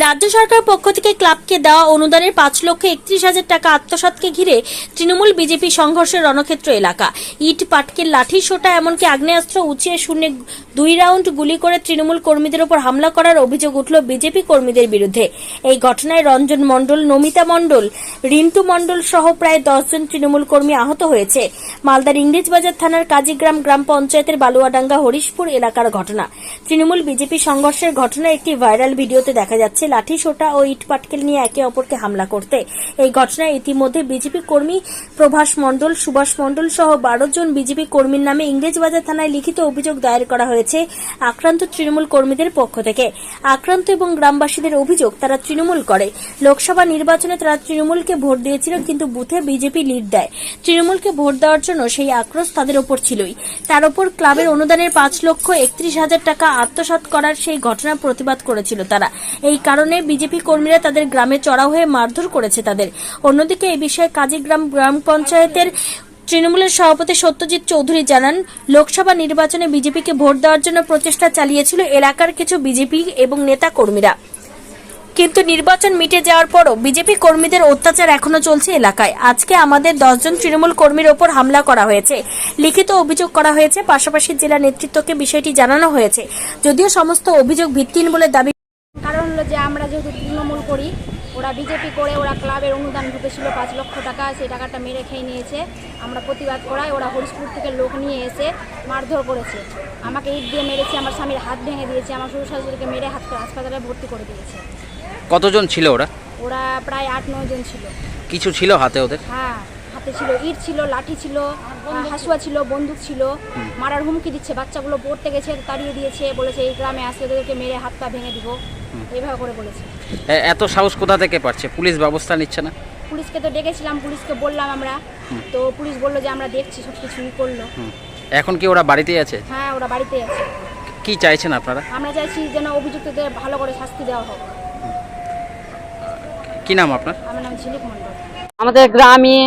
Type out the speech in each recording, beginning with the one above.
রাজ্য সরকার পক্ষ থেকে ক্লাবকে দেওয়া অনুদানের পাঁচ লক্ষ একত্রিশ হাজার টাকা আত্মসাৎকে ঘিরে তৃণমূল বিজেপি সংঘর্ষের রণক্ষেত্র এলাকা। ইট, পাটকেল, লাঠি, সোটা এমনকি আগ্নেয়াস্ত্র উঁচিয়ে শূন্যে দুই রাউন্ড গুলি করে তৃণমূল কর্মীদের উপর হামলা করার অভিযোগ উঠল বিজেপি কর্মীদের বিরুদ্ধে। এই ঘটনায় রঞ্জন মণ্ডল, নমিতা মণ্ডল, রিন্টু মণ্ডল সহ প্রায় দশজন তৃণমূল কর্মী আহত হয়েছে। মালদার ইংরেজবাজার থানার কাজীগ্রাম গ্রাম পঞ্চায়েতের বালুয়াডাঙ্গা হরিশপুর এলাকার ঘটনা। তৃণমূল বিজেপি সংঘর্ষের ঘটনা একটি ভাইরাল ভিডিওতে দেখা যাচ্ছে। লাঠি সোটা ও ইট পাটকেল নিয়ে একে অপরকে হামলা করতে। এই ঘটনায় ইতিমধ্যে বিজেপি কর্মী প্রভাস মণ্ডল, সুভাষ মণ্ডল সহ বারো জন বিজেপি কর্মীর নামে ইংরেজবাজার থানায় লিখিত অভিযোগ দায়ের করা হয়েছে আক্রান্ত তৃণমূল কর্মীদের পক্ষ থেকে। আক্রান্ত এবং গ্রামবাসীদের অভিযোগ তারা তৃণমূল করে। লোকসভা নির্বাচনে তারা তৃণমূলকে ভোট দিয়েছিল, কিন্তু বুথে বিজেপি লিড দেয়। তৃণমূলকে ভোট দেওয়ার জন্য সেই আক্রোশ তাদের ওপর ছিলই। তার উপর ক্লাবের অনুদানের পাঁচ লক্ষ একত্রিশ হাজার টাকা আত্মসাৎ করার সেই ঘটনার প্রতিবাদ করেছিল তারা। এই কারণে বিজেপি কর্মীরা তাদের গ্রামে চড়াও হয়ে মারধর করেছে তাদের। অন্যদিকে এই বিষয়ে কাজীগ্রাম গ্রাম পঞ্চায়েতের তৃণমূলের সভাপতি সত্যজিৎ চৌধুরী জানান, লোকসভা নির্বাচনে বিজেপিকে ভোট দেওয়ার জন্য প্রচেষ্টা চালিয়েছিল এলাকার কিছু বিজেপি এবং নেতা কর্মীরা কিন্তু নির্বাচন মিটে যাওয়ার পরও বিজেপি কর্মীদের অত্যাচার এখনও চলছে এলাকায়। আজকে আমাদের দশজন তৃণমূল কর্মীর ওপর হামলা করা হয়েছে। লিখিত অভিযোগ করা হয়েছে, পাশাপাশি জেলা নেতৃত্বকে বিষয়টি জানানো হয়েছে। যদিও সমস্ত অভিযোগ ভিত্তিহীন বলে দাবি যে আমরা যেহেতু তৃণমূল করি ওরা বিজেপি করে ওরা ক্লাবের অনুদান ঢুকেছিল পাঁচ লক্ষ টাকা সেই টাকাটা মেরে খেয়ে নিয়েছে। আমরা প্রতিবাদ করায় ওরা হরিশপুর থেকে লোক নিয়ে এসে মারধর করেছে। আমাকে ইট দিয়ে মেরেছে আমার স্বামীর হাত ভেঙে দিয়েছে আমার শ্বশুর শাশুড়িকে মেরে হাত হাসপাতালে ভর্তি করে দিয়েছে। কতজন ছিল ওরা? ওরা প্রায় আট নয় জন ছিল। কিছু ছিল হাতে ওদের? হ্যাঁ। হাতে ছিল ইট ছিল লাঠি ছিল হাসুয়া ছিল বন্দুক ছিল। মারার হুমকি দিচ্ছে বাচ্চাগুলো পড়তে গেছে তাড়িয়ে দিয়েছে বলেছে এই গ্রামে আসলে ওদেরকে মেরে হাত পা ভেঙে দিব। এইভাবে করে বলেছে। এত সাহস কোথা থেকে পারছে পুলিশ ব্যবস্থা নিচ্ছে না? পুলিশকে তো ডেকেছিলাম পুলিশকে বললাম আমরা। তো পুলিশ বলল যে আমরা দেখছি সব কিছুই করল। এখন কি ওরা বাড়িতেই আছে? হ্যাঁ ওরা বাড়িতে আছে। কি চাইছেন আপনারা? আমরা চাইছি যেন অভিযুক্তদের ভালো করে শাস্তি দেওয়া হোক। কি নাম আপনার? আমার নাম ঝিলিক মণ্ডল। আমাদের গ্রামে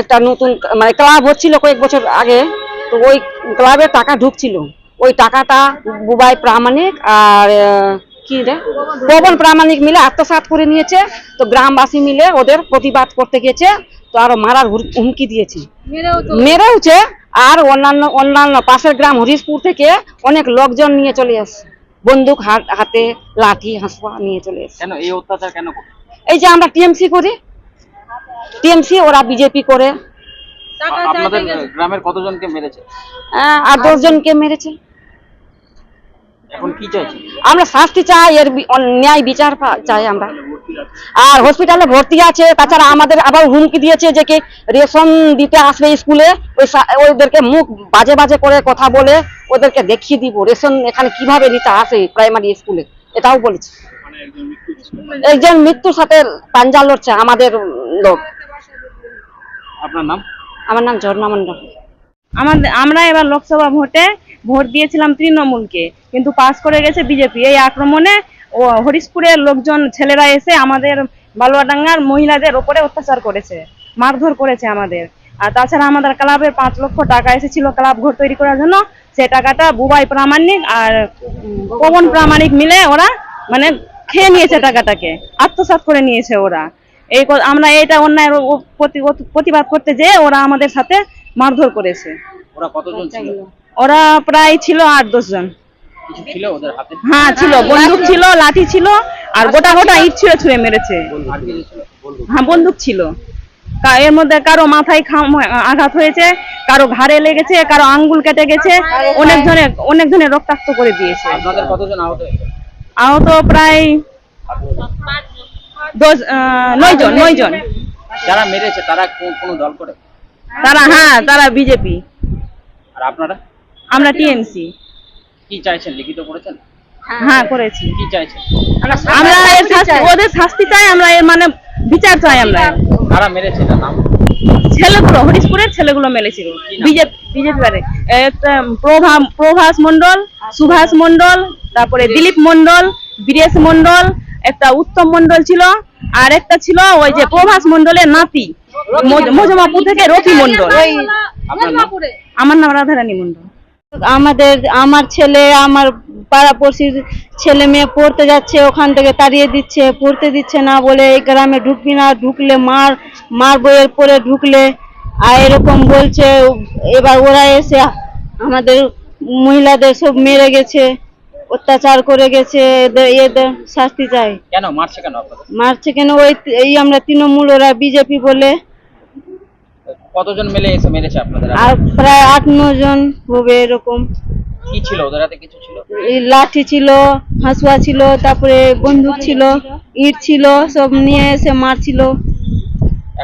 একটা নতুন মানে ক্লাব হচ্ছিল কয়েক বছর আগে তো ওই ক্লাবে টাকা ঢুকছিল। ওই টাকাটা বুবাই প্রামাণিক আর কি রে? পবন প্রামাণিক মিলে আত্মসাৎ করে নিয়েছে। তো গ্রামবাসী মিলে ওদের প্রতিবাদ করতে গেছে তো আরও মারার হুমকি দিয়েছে। মেরেওছে আর অন্যান্য অন্যান্য পাশের গ্রাম হরিশপুর থেকে অনেক লোকজন নিয়ে চলে আসছে। বন্দুক হাত হাতে লাঠি হাঁসুয়া নিয়ে চলে কেন এই যে আমরা টিএমসি করি টিএমসি ওরা বিজেপি করে। আপনাদের গ্রামের কতজনকে মেরেছে? আর দশজনকে মেরেছে। এখন কি চাইছে? আমরা শাস্তি চাই এর ন্যায় বিচার চাই আমরা। আর হসপিটালে ভর্তি আছে তাছাড়া আমাদের আবার হুমকি দিয়েছে যে কি রেশন দিতে আসবে স্কুলে ওই ওদেরকে মুখ বাজে বাজে করে কথা বলে ওদেরকে দেখিয়ে দিব রেশন এখানে কীভাবে নিতে আসে প্রাইমারি স্কুলে এটাও বলেছে। একজন মৃত্যুর সাথে পাঞ্জা লড়ছে আমাদের লোক। আপনার নাম? আমার নাম ঝর্ণা মন্ডল আমাদের আমরা এবার লোকসভা ভোটে ভোট দিয়েছিলাম তৃণমূলকে কিন্তু পাস করে গেছে বিজেপি। এই আক্রমণে ও হরিশপুরের লোকজন ছেলেরা এসে আমাদের বালুয়াডাঙ্গার মহিলাদের ওপরে অত্যাচার করেছে মারধর করেছে আমাদের। আর তাছাড়া আমাদের ক্লাবের পাঁচ লক্ষ টাকা এসেছিল ক্লাব ঘর তৈরি করার জন্য। সে টাকাটা বুবাই প্রামাণিক আর পবন প্রামাণিক মিলে ওরা মানে খেয়ে নিয়েছে টাকাটাকে আত্মসাৎ করে নিয়েছে ওরা। এই আমরা এটা প্রতি- প্রতিবাদ করতে যেয়ে ওরা আমাদের সাথে মারধর করেছে। ওরা কতজন ছিল? ওরা প্রায় ছিল আট দশ জন। কিছু ছিল ওদের হাতে? হ্যাঁ ছিল। বন্দুক ছিল লাঠি ছিল আর গোটা গোটা ইট ছুঁড়ে ছুঁড়ে মেরেছে। হ্যাঁ বন্দুক ছিল। এর মধ্যে কারও মাথায় খাম আঘাত হয়েছে কারও ঘাড়ে লেগেছে কারও আঙ্গুল কেটে গেছে অনেক জনের অনেক জনের রক্তাক্ত করে দিয়েছে। আহত প্রায় দশ নয় জন নয় জন। যারা মেরেছে তারা কোনো দল করে? তারা হ্যাঁ তারা বিজেপি আর আপনারা? আমরা টিএমসি কি চাইছেন? লিখিত করেছেন? হ্যাঁ। করেছি। কি চাইছেন? আমরা এর শাস্তি- ওদের শাস্তি চাই আমরা এর মানে বিচার চাই আমরা। কারা মেরেছে তার নাম? ছেলেগুলো হরিশপুরের ছেলেগুলো মেলেছিল বিজেপি বিজেপি বারে। প্রভা প্রভাস মন্ডল সুভাষ মন্ডল তারপরে দিলীপ মন্ডল বীরেশ মন্ডল একটা উত্তম মন্ডল ছিল আর একটা ছিল ওই যে প্রভাস মন্ডলের নাতি মজ- মজমাপুর থেকে রফি মন্ডল আমার নাম রাধারানী মন্ডল আমাদের আমার ছেলে আমার পাড়াপড়শির ছেলে মেয়ে পড়তে যাচ্ছে ওখান থেকে তাড়িয়ে দিচ্ছে পড়তে দিচ্ছে না বলে এই গ্রামে ঢুকবি না ঢুকলে মার মার বইয়ের পরে ঢুকলে আর এরকম বলছে এবার ওরা এসে আমাদের মহিলাদের সব মেরে গেছে। অত্যাচার করে গেছে এদের শাস্তি চাই। কেন? মারছে কেন মারছে কেন? ওই এই আমরা তৃণমূল ওরা বিজেপি বলে। কতজন মিলে এসে মেরেছে আপনাদের আর প্রায় আট জন হবে এরকম। কি ছিল? ওদের হাতে কিছু ছিল? এই লাঠি ছিল হাঁসুয়া ছিল তারপরে বন্দুক ছিল ইট ছিল সব নিয়ে এসে মারছিল।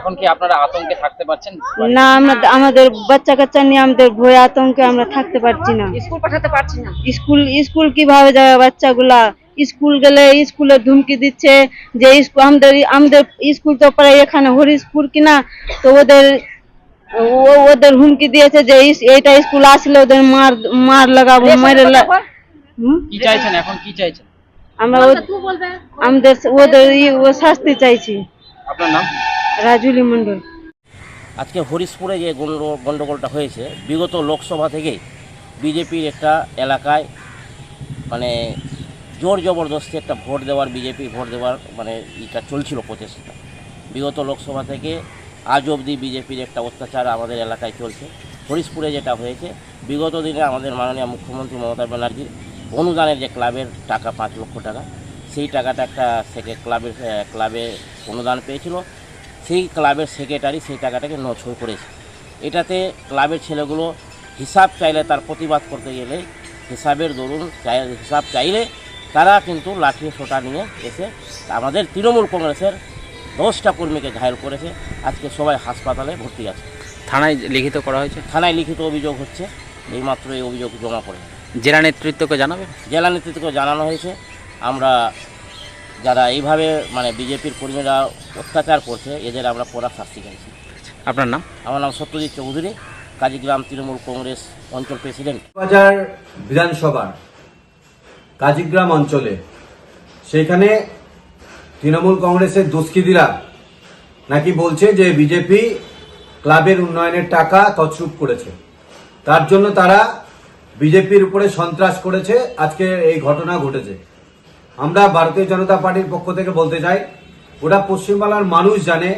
এখন কি আপনারা আতঙ্কে থাকতে পারছেন? না আমরা আমাদের বাচ্চা কাচ্চা নিয়ে আমাদের ভয় আতঙ্কে আমরা থাকতে পারছি না। স্কুল পাঠাতে পারছি না। স্কুল স্কুল কীভাবে যাবে বাচ্চাগুলা? স্কুল গেলে স্কুলে ধুমকি দিচ্ছে যে স্কুল আমাদের আমাদের স্কুল তো প্রায় এখানে হরিশপুর কিনা তো ওদের ও- ওদের হুমকি দিয়েছে যে ইস- এইটা স্কুল আসলে ওদের মার মার লাগাবো মেরে লা- হুম? কি চাইছেন এখন? কি চাইছেন? আমরা ও- আমাদের ওদের ই- ও শাস্তি চাইছি। আপনার নাম? রাজুলি মন্ডল আজকে হরিশপুরে যে গন্ড গণ্ডগোলটা হয়েছে, বিগত লোকসভা থেকে বিজেপির একটা এলাকায় মানে জোর জবরদস্তি একটা ভোট দেওয়ার, বিজেপি ভোট দেওয়ার মানে এটা চলছিল প্রচেষ্টা বিগত লোকসভা থেকে আজ অবধি বিজেপির একটা অত্যাচার আমাদের এলাকায় চলছে। হরিশপুরে যেটা হয়েছে, বিগত দিনে আমাদের মাননীয় মুখ্যমন্ত্রী মমতা ব্যানার্জির অনুদানের যে ক্লাবের টাকা পাঁচ লক্ষ টাকা, সেই টাকাটা একটা থেকে ক্লাবের, ক্লাবে অনুদান পেয়েছিল। সেই ক্লাবের সেক্রেটারি সেই টাকাটাকে নছল করেছে। এটাতে ক্লাবের ছেলেগুলো হিসাব চাইলে তার প্রতিবাদ করতে গেলে হিসাবের দরুন চাই হিসাব চাইলে তারা কিন্তু লাঠি সোটা নিয়ে এসে আমাদের তৃণমূল কংগ্রেসের দশটা কর্মীকে ঘায়ল করেছে। আজকে সবাই হাসপাতালে ভর্তি আছে। থানায় লিখিত করা হয়েছে? থানায় লিখিত অভিযোগ হচ্ছে এইমাত্র এই অভিযোগ জমা পড়ে জেলা নেতৃত্বকে জানাবেন? জেলা নেতৃত্বকে জানানো হয়েছে। আমরা যারা এইভাবে মানে বিজেপির কর্মীরা অত্যাচার করছে এদের আমরা কড়া শাস্তি চাইছি আপনার নাম? আমার নাম সত্যজিৎ চৌধুরী কাজীগ্রাম তৃণমূল কংগ্রেস অঞ্চল প্রেসিডেন্ট। বাজার বিধানসভার কাজীগ্রাম অঞ্চলে সেইখানে তৃণমূল কংগ্রেসের দুষ্কৃতীরা নাকি বলছে যে বিজেপি ক্লাবের উন্নয়নের টাকা তছরূপ করেছে। তার জন্য তারা বিজেপির উপরে সন্ত্রাস করেছে আজকে এই ঘটনা ঘটেছে। আমরা ভারতীয় জনতা পার্টির পক্ষ থেকে বলতে চাই ওটা পশ্চিমবাংলার মানুষ জানে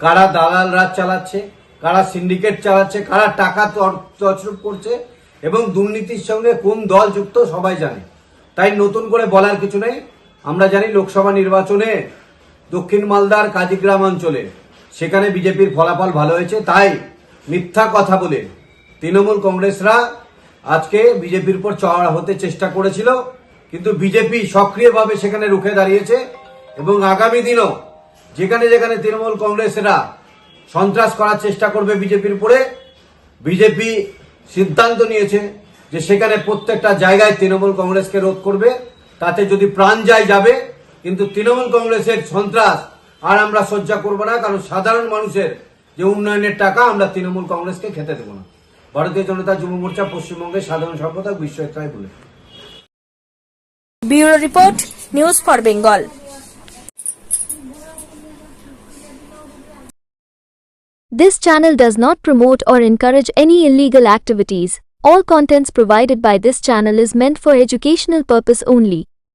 কারা দালাল রাজ চালাচ্ছে, কারা সিন্ডিকেট চালাচ্ছে, কারা টাকা তছরূপ করছে এবং দুর্নীতির সঙ্গে কোন দল যুক্ত সবাই জানে। তাই নতুন করে বলার কিছু নেই। আমরা জানি লোকসভা নির্বাচনে দক্ষিণ মালদার কাজীগ্রাম অঞ্চলে সেখানে বিজেপির ফলাফল ভালো হয়েছে। তাই মিথ্যা কথা বলে তৃণমূল কংগ্রেসরা আজকে বিজেপির উপর চড়া হতে চেষ্টা করেছিল। কিন্তু বিজেপি সক্রিয়ভাবে সেখানে রুখে দাঁড়িয়েছে এবং আগামী দিনও যেখানে যেখানে তৃণমূল কংগ্রেসেরা সন্ত্রাস করার চেষ্টা করবে বিজেপির উপরে, বিজেপি সিদ্ধান্ত নিয়েছে যে সেখানে প্রত্যেকটা জায়গায় তৃণমূল কংগ্রেসকে রোধ করবে, তাতে যদি প্রাণ যায় যাবে, কিন্তু তৃণমূল কংগ্রেসের সন্ত্রাস আর আমরা সহ্য করব না, কারণ সাধারণ মানুষের যে উন্নয়নের টাকা আমরা তৃণমূল কংগ্রেসকে খেতে দেবো না। ভারতীয় জনতা যুব মোর্চা পশ্চিমবঙ্গের সাধারণ সম্পাদক বিশ্ব বলে Bureau report news for Bengal This channel does not promote or encourage any illegal activities. All contents provided by this channel is meant for educational purpose only.